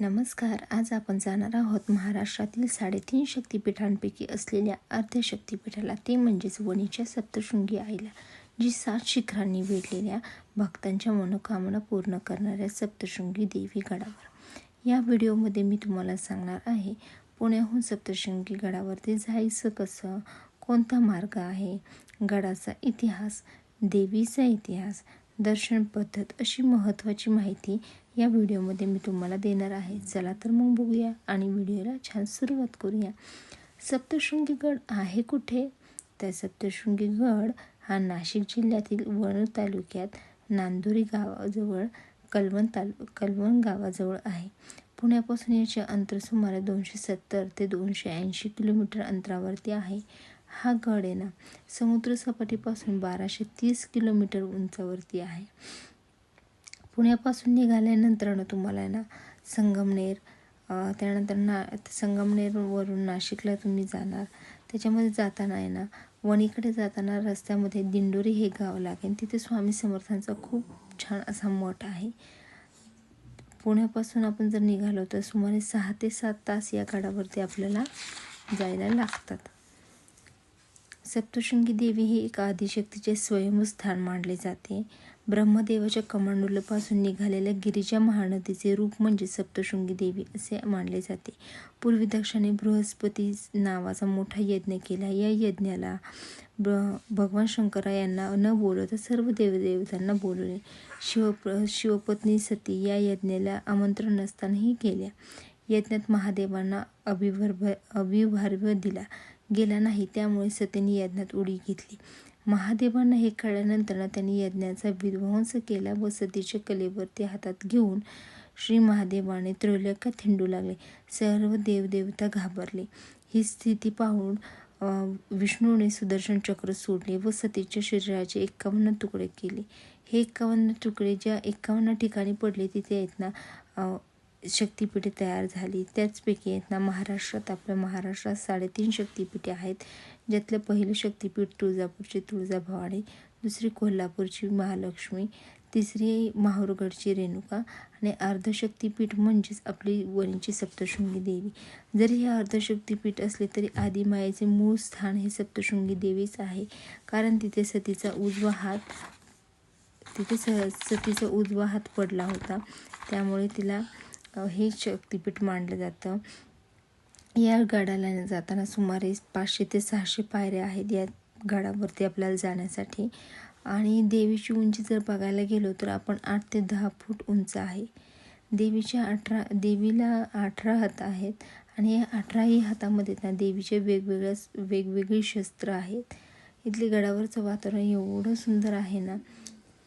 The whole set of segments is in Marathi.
नमस्कार. आज आपण जाणार आहोत महाराष्ट्रातील साडेतीन शक्तिपीठांपैकी असलेल्या अर्ध्या शक्तिपीठाला. ते म्हणजेच वणीच्या सप्तशृंगी आईला जी सात शिखरांनी वेढलेल्या भक्तांच्या मनोकामना पूर्ण करणाऱ्या सप्तशृंगी देवी गडावर. या व्हिडिओमध्ये मी तुम्हाला सांगणार आहे पुण्याहून सप्तशृंगी गडावरती जायचं कसं कोणता मार्ग आहे गडाचा इतिहास देवीचा इतिहास दर्शन पद्धत अशी महत्त्वाची माहिती या व्हिडिओमध्ये मी तुम्हाला देणार आहे. चला तर मग बघूया आणि व्हिडिओला छान सुरुवात करूया. सप्तशृंगीगड आहे कुठे? तर सप्तशृंगीगड हा नाशिक जिल्ह्यातील वण तालुक्यात नांदोरी गावाजवळ कलवण तालु कलवण गावाजवळ आहे. पुण्यापासून याचे अंतर सुमारे दोनशे सत्तर ते दोनशे ऐंशी किलोमीटर अंतरावरती आहे. हा गड आहे ना समुद्रसपाटीपासून बाराशे तीस किलोमीटर उंचावरती आहे. पुण्यापासून निघाल्यानंतर तुम्हाला ना संगमनेर त्यानंतर ना संगमनेरवरून नाशिकला तुम्ही जाणार. त्याच्यामध्ये जाताना आहे ना वणीकडे जाताना रस्त्यामध्ये दिंडोरी हे गाव लागेल. तिथे स्वामी समर्थांचा खूप छान असा मठ आहे. पुण्यापासून आपण जर निघालो तर सुमारे सहा ते सात तास या गाडावरती आपल्याला जायला लागतात. सप्तशृंगी देवी हे एक आदिशक्तीचे स्वयंस्थान मानले जाते. ब्रह्मदेवाच्या कमंडलूपासून निघालेल्या गिरिजा महानदीचे रूप म्हणजे सप्तशृंगी देवी असे मानले जाते. पूर्वी दक्षाने बृहस्पती नावाचा मोठा यज्ञ केला. या यज्ञाला भगवान शंकरा यांना न बोलवता सर्व देवदेवतांना बोलवले. शिवप शिवपत्नी सती या यज्ञाला आमंत्रण नसतानाही गेल्या यज्ञात महादेवांना अभिवर्भ अभिभार्य दिला गेला नाही त्यामुळे सतीने यज्ञात उडी घेतली. महादेवांना हे कळल्यानंतर त्यांनी यज्ञाचा विध्वंस केला व सतीच्या कलेवरती हातात घेऊन श्री महादेवाने त्रैलोक्यात थिंडू लागले. सर्व देवदेवता घाबरले. ही स्थिती पाहून विष्णूने सुदर्शन चक्र सोडले व सतीच्या शरीराचे एक्कावन्न तुकडे केले. हे एक्कावन्न तुकडे ज्या एक्कावन्न ठिकाणी पडले तिथे आहेत ना शक्तिपीठे तयार झाली. त्याचपैकी आहेत ना महाराष्ट्रात आपल्या महाराष्ट्रात साडेतीन शक्तिपीठे आहेत. ज्यातलं पहिलं शक्तिपीठ तुळजापूरची तुळजाभवानी दुसरी कोल्हापूरची महालक्ष्मी तिसरी माहूरगडची रेणुका आणि अर्धशक्तीपीठ म्हणजेच आपली वणीची सप्तशृंगी देवी. जरी हे अर्धशक्तीपीठ असले तरी आदिमायेचे मूळ स्थान हे सप्तशृंगी देवीच आहे. कारण तिथे सतीचा उजवा हात तिथे स सतीचा उजवा हात पडला होता. त्यामुळे तिला हे शक्तिपीठ मानलं जातं. या गडाला जाताना सुमारे पाचशे ते सहाशे पायऱ्या आहेत या गडावरती आपल्याला जाण्यासाठी. आणि देवीची उंची जर बघायला गेलो तर आपण आठ ते दहा फूट उंच आहे. देवीच्या अठरा देवीला अठरा हात आहेत आणि या अठराही हातामध्ये ना देवीचे वेगवेगळ्या वेगवेगळी शस्त्र आहेत. इथले गडावरचं वातावरण एवढं सुंदर आहे ना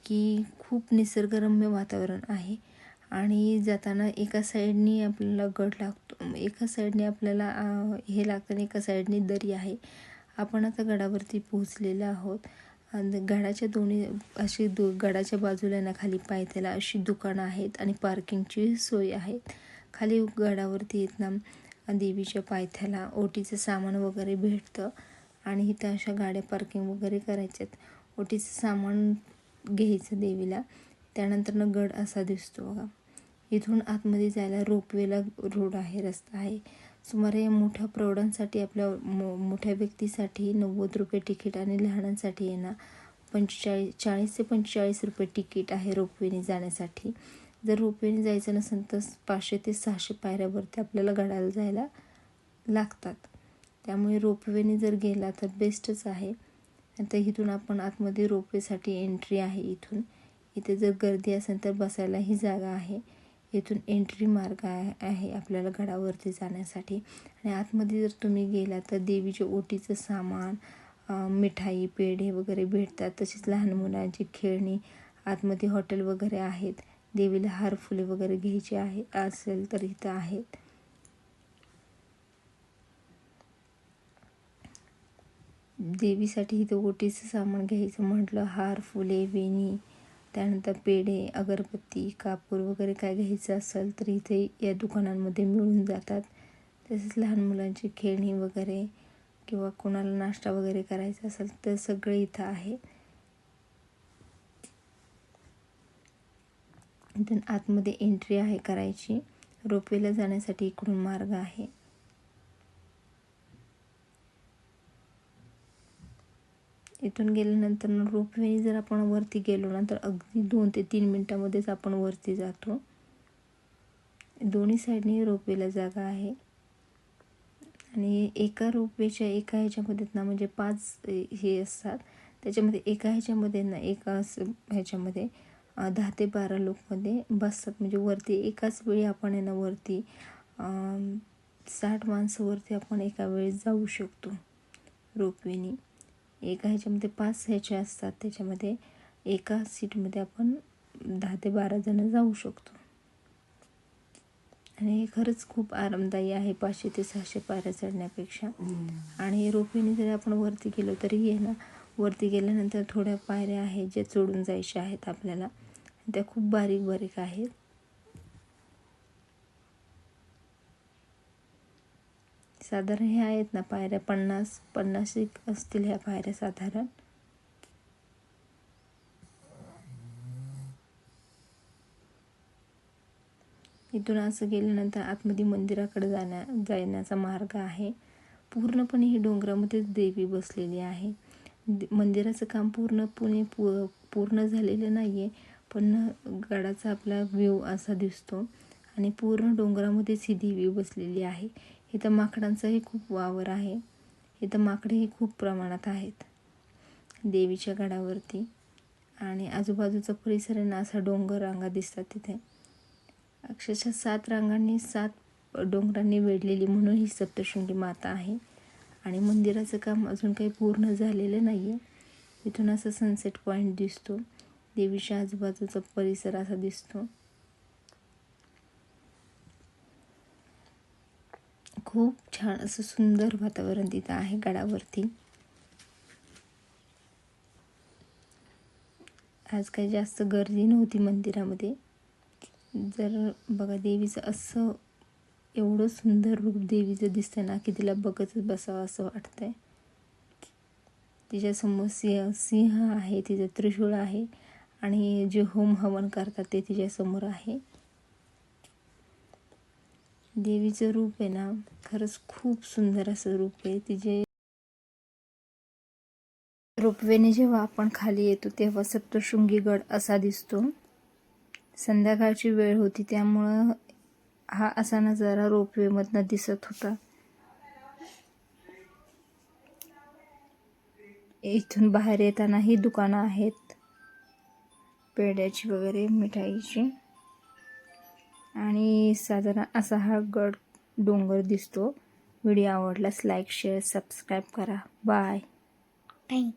की खूप निसर्गरम्य वातावरण आहे. आणि जाताना एका साईडनी आपल्याला गड लागतो. एका साईडने आपल्याला हे लागतं आणि एका साईडने दरी आहे. आपण आता गडावरती पोहोचलेलो आहोत. गडाच्या दोन्ही अशी दु गडाच्या बाजूला ना खाली पायथ्याला अशी दुकानं आहेत आणि पार्किंगची सोय आहे. खाली गडावरती येत ना देवीच्या पायथ्याला ओटीचं सामान वगैरे भेटतं. आणि इथं अशा गाड्या पार्किंग वगैरे करायच्यात. ओटीचं सामान घ्यायचं देवीला. त्यानंतरनं गड असा दिसतो बघा. इथून आतमध्ये जायला रोपवेला रोड आहे रस्ता आहे. सुमारे मोठ्या प्रौढांसाठी आपल्या मो मोठ्या व्यक्तीसाठी नव्वद रुपये तिकीट आणि लहानांसाठी आहे ना पंचेचाळीस चाळीस ते पंचेचाळीस रुपये तिकीट आहे रोपवेने जाण्यासाठी. जर रोपवेने जायचं नसेल तर पाचशे ते सहाशे पायऱ्यावरती आपल्याला गडाला जायला लागतात. त्यामुळे रोपवेने जर गेला तर बेस्टच आहे. आता इथून आपण आतमध्ये रोपवेसाठी एंट्री आहे इथून. इथे जर गर्दी असेल तर बसायलाही जागा आहे. येथून एंट्री मार्ग आहे आपल्याला गडावरती जाण्यासाठी. आणि आतमध्ये जर तुम्ही गेला तर देवीच्या ओटीचं सामान मिठाई पेढे वगैरे भेटतात. तसेच लहान मुलांची खेळणी आतमध्ये हॉटेल वगैरे आहेत. देवीला हार फुले वगैरे घ्यायची आहे असेल तर इथं आहेत. देवीसाठी इथं ओटीचं सामान घ्यायचं म्हटलं हार फुले वेणी त्यानंतर पेढे अगरबत्ती कापूर वगैरे काय घ्यायचं असेल तर इथे या दुकानांमध्ये मिळून जातात. तसेच लहान मुलांची खेळणी वगैरे किंवा कोणाला नाश्ता वगैरे करायचा असेल तर सगळे इथं आहे. आतमध्ये एंट्री आहे करायची. रोपवेला जाण्यासाठी इकडून मार्ग आहे. इथून गेल्यानंतर रोपवेने जर आपण वरती गेलो ना तर अगदी दोन ते तीन मिनटामध्येच आपण वरती जातो. दोन्ही साईडने रोपवेला जागा आहे. आणि एका रोपवेच्या एका ह्याच्यामध्ये ना म्हणजे पाच हे असतात. त्याच्यामध्ये एका ह्याच्यामध्ये ना एका ह्याच्यामध्ये दहा ते बारा लोकमध्ये बसतात. म्हणजे वरती एकाच वेळी आपण आहे ना वरती साठ माणसं वरती आपण एका वेळेस जाऊ शकतो रोपवेनी. एका ह्याच्यामध्ये पाच ह्याचे असतात. त्याच्यामध्ये एका सीटमध्ये आपण दहा ते बारा जण जाऊ शकतो. आणि हे खरंच खूप आरामदायी आहे पाचशे ते सहाशे पायऱ्या चढण्यापेक्षा. आणि रोपवेने जरी आपण वरती गेलो तरी आहे ना वरती गेल्यानंतर थोड्या पायऱ्या आहेत ज्या चढून जायच्या आहेत आपल्याला. त्या खूप बारीक बारीक आहेत. साधारण ह्या आहेत ना पायऱ्या पन्नास पन्नास एक असतील ह्या पायऱ्या साधारण? इथून असं गेल्यानंतर आतमध्ये मंदिराकडे जाण्या जाण्याचा मार्ग आहे. पूर्णपणे ही डोंगरामध्येच देवी बसलेली आहे. मंदिराचं काम पूर्णपणे पू पूर्ण झालेलं नाही आहे पण गडाचा आपला व्ह्यू असा दिसतो. आणि पूर्ण डोंगरामध्येच ही देवी बसलेली आहे. इथं माकडांचाही खूप वावर आहे. इथं माकडेही खूप प्रमाणात आहेत. देवीच्या गडावरती आणि आजूबाजूचा परिसर आहे ना असा डोंगर रांगा दिसतात तिथे. अक्षरशः सात रांगांनी सात डोंगरांनी वेढलेली म्हणून ही सप्तशृंगी माता आहे. आणि मंदिराचं काम अजून काही पूर्ण झालेलं नाही आहे इथून असं सनसेट पॉईंट दिसतो. देवीच्या आजूबाजूचा परिसर असा दिसतो. खूप छान असं सुंदर वातावरण तिथं आहे गडावरती. आज काही जास्त गर्दी नव्हती मंदिरामध्ये. जर बघा देवीचं असं एवढं सुंदर रूप देवीचं दिसतं ना की तिला बघतच बसावं असं वाटतंय. तिच्यासमोर सिंह सिंह आहे तिचं त्रिशूळ आहे आणि जे होम हवन करतात ते तिच्यासमोर आहे. देवीचं रूप आहे ना खरंच खूप सुंदर असं रूप आहे. तिचे रोपवेने जेव्हा आपण खाली येतो तेव्हा सप्तशृंगी गड असा दिसतो. संध्याकाळची वेळ होती त्यामुळं हा असा नजारा रोपवेमधनं दिसत होता. इथून बाहेर येताना ही दुकानं आहेत. पेड्याची वगैरे मिठाईची. आणि साधारण असा हा गड डोंगर दिसतो. व्हिडिओ आवडल्यास लाईक शेअर सबस्क्राईब करा. Bye thank you